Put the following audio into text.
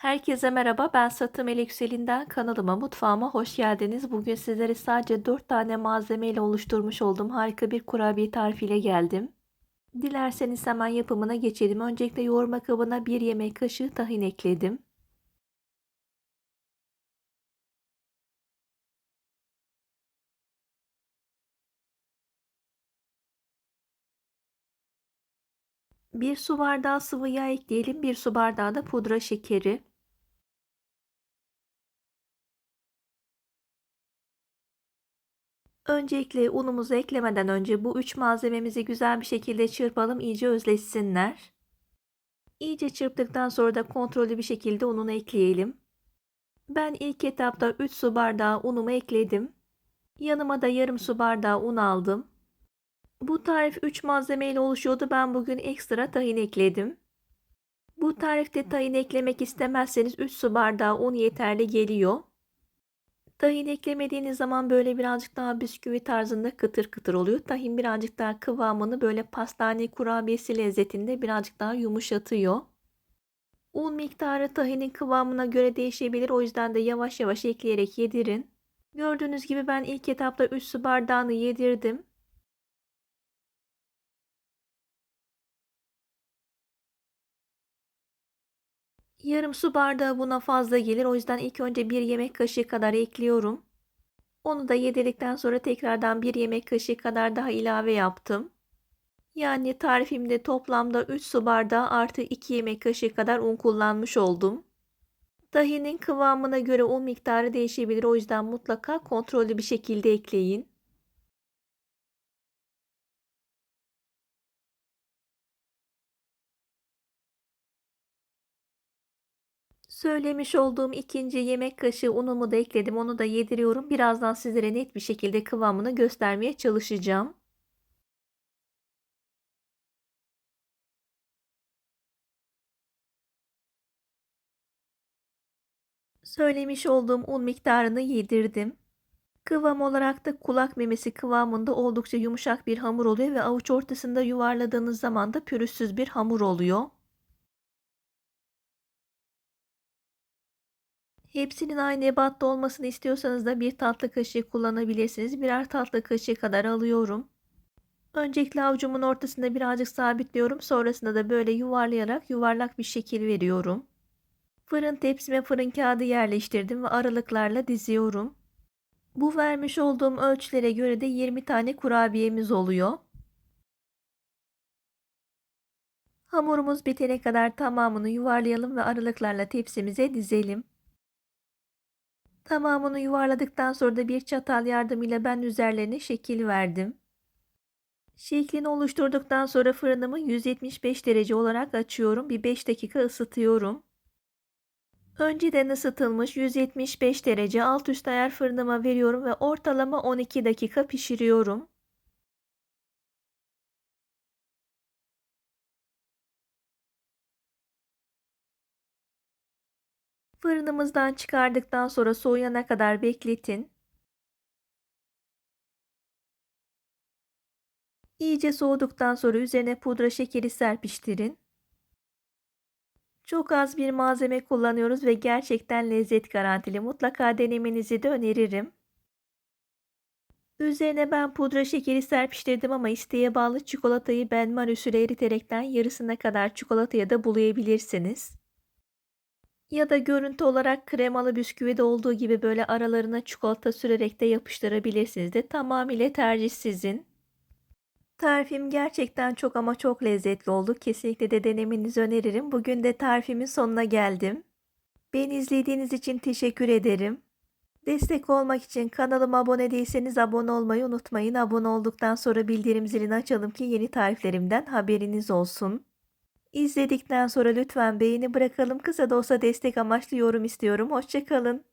Herkese merhaba. Ben Satım Elekselinden kanalıma, mutfağıma hoş geldiniz. Bugün sizlere sadece 4 tane malzeme ile oluşturmuş olduğum harika bir kurabiye tarifiyle geldim. Dilerseniz hemen yapımına geçelim. Öncelikle yoğurma kabına 1 yemek kaşığı tahin ekledim. Bir su bardağı sıvı yağ ekleyelim. Bir su bardağı da pudra şekeri. Öncelikle unumuzu eklemeden önce bu üç malzememizi güzel bir şekilde çırpalım iyice özleşsinler. İyice çırptıktan sonra da kontrollü bir şekilde ununu ekleyelim. Ben ilk etapta 3 su bardağı unumu ekledim. Yanıma da yarım su bardağı un aldım. Bu tarif 3 malzeme ile oluşuyordu. Ben bugün ekstra tahin ekledim. Bu tarifte tahin eklemek istemezseniz 3 su bardağı un yeterli geliyor. Tahin eklemediğiniz zaman böyle birazcık daha bisküvi tarzında kıtır kıtır oluyor. Tahin birazcık daha kıvamını böyle pastane kurabiyesi lezzetinde birazcık daha yumuşatıyor. Un miktarı tahinin kıvamına göre değişebilir. O yüzden de yavaş yavaş ekleyerek yedirin. Gördüğünüz gibi ben ilk etapta 3 su bardağını yedirdim. Yarım su bardağı buna fazla gelir. O yüzden ilk önce bir yemek kaşığı kadar ekliyorum. Onu da yedirdikten sonra tekrardan bir yemek kaşığı kadar daha ilave yaptım. Yani tarifimde toplamda 3 su bardağı artı 2 yemek kaşığı kadar un kullanmış oldum. Tahinin kıvamına göre un miktarı değişebilir. O yüzden mutlaka kontrollü bir şekilde ekleyin. Söylemiş olduğum ikinci yemek kaşığı unumu da ekledim. Onu da yediriyorum. Birazdan sizlere net bir şekilde kıvamını göstermeye çalışacağım. Söylemiş olduğum un miktarını yedirdim. Kıvam olarak da kulak memesi kıvamında oldukça yumuşak bir hamur oluyor ve avuç ortasında yuvarladığınız zaman da pürüzsüz bir hamur oluyor. Hepsinin aynı ebatta olmasını istiyorsanız da bir tatlı kaşığı kullanabilirsiniz. Birer tatlı kaşığı kadar alıyorum. Öncelikle avucumun ortasında birazcık sabitliyorum. Sonrasında da böyle yuvarlayarak yuvarlak bir şekil veriyorum. Fırın tepsime fırın kağıdı yerleştirdim ve aralıklarla diziyorum. Bu vermiş olduğum ölçülere göre de 20 tane kurabiyemiz oluyor. Hamurumuz bitene kadar tamamını yuvarlayalım ve aralıklarla tepsimize dizelim. Tamamını yuvarladıktan sonra da bir çatal yardımıyla ben üzerlerine şekil verdim. Şeklini oluşturduktan sonra fırınımı 175 derece olarak açıyorum. Bir 5 dakika ısıtıyorum. Önceden ısıtılmış 175 derece alt üst ayar fırınıma veriyorum ve ortalama 12 dakika pişiriyorum. Fırınımızdan çıkardıktan sonra soğuyana kadar bekletin. İyice soğuduktan sonra üzerine pudra şekeri serpiştirin. Çok az bir malzeme kullanıyoruz ve gerçekten lezzet garantili. Mutlaka denemenizi de öneririm. Üzerine ben pudra şekeri serpiştirdim ama isteğe bağlı çikolatayı benmar usulü eriterekten yarısına kadar çikolataya da bulayabilirsiniz. Ya da görüntü olarak kremalı bisküvide olduğu gibi böyle aralarına çikolata sürerek de yapıştırabilirsiniz de tamamıyla tercih sizin. Tarifim gerçekten çok ama çok lezzetli oldu. Kesinlikle de denemenizi öneririm. Bugün de tarifimin sonuna geldim. Beni izlediğiniz için teşekkür ederim. Destek olmak için kanalıma abone değilseniz abone olmayı unutmayın. Abone olduktan sonra bildirim zilini açalım ki yeni tariflerimden haberiniz olsun. İzledikten sonra lütfen beğeni bırakalım. Kısa da olsa destek amaçlı yorum istiyorum. Hoşçakalın.